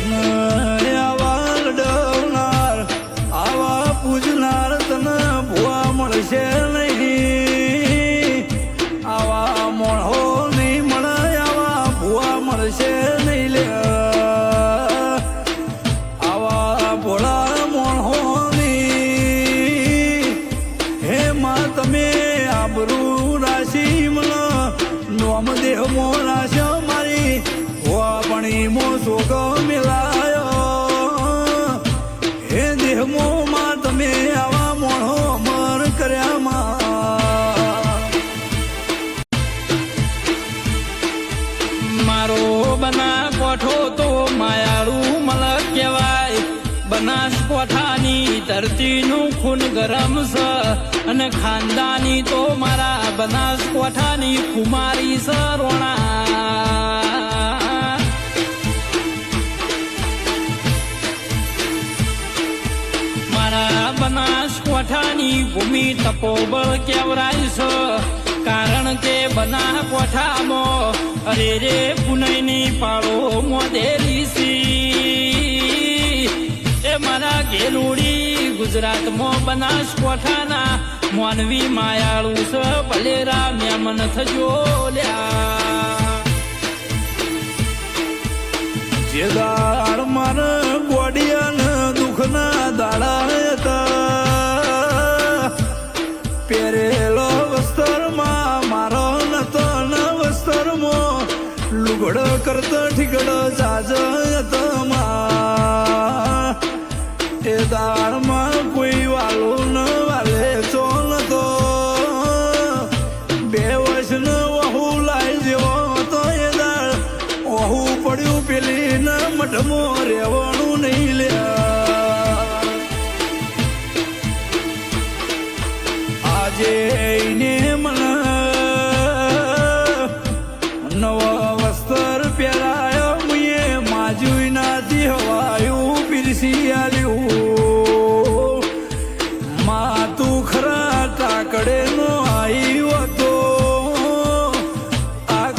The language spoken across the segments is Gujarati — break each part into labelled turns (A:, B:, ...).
A: તને આવા આવા પૂજનાર તને ભૂવા મળશે નહીં. આવા મોણો નહીં મળે આવા મળશે નહીં લે. આવા ભોળા મોણોની હે માં તમે આબરૂ રાશિ મને, નોમ મારી પણ મો શોક મો તમે આવા મોણો અમર કર્યા માં.
B: મારો બના કોઠો તો માયાળું મલક કહેવાય. બનાસકોઠાની ધરતીનું ખૂન ગરમ છે અને ખાનદાની તો મારા બનાસકોઠાની કુમારી છે બનાસકોઠાની ભૂમિ તપોબળ કેવરાય છે કારણ કે બનાસકોઠામાં અરે રે પુનૈની પાળો મોદેલી સી એ મારા ગેલુડી ગુજરાતમાં બનાસકોઠાના માનવી માયાળું છે ભલે રામ્યા મન થજો લ્યા.
A: જે માર ઠીકડો જાજ હતમાં એ દાળમાં કોઈ વાલો ન વાલે ચો નતો બે વર્ષ વહુ લાઈ જેવો તો એ વહુ પડ્યું પેલી મઠમો રેવાનું નહીં લ્યા આજે એને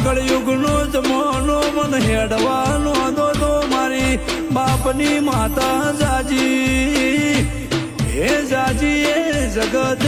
A: આગળ યુગનો જમાનો મન હેડવાનો હતો તો મારી બાપની માતા જાજી. હે જાજી, એ જગત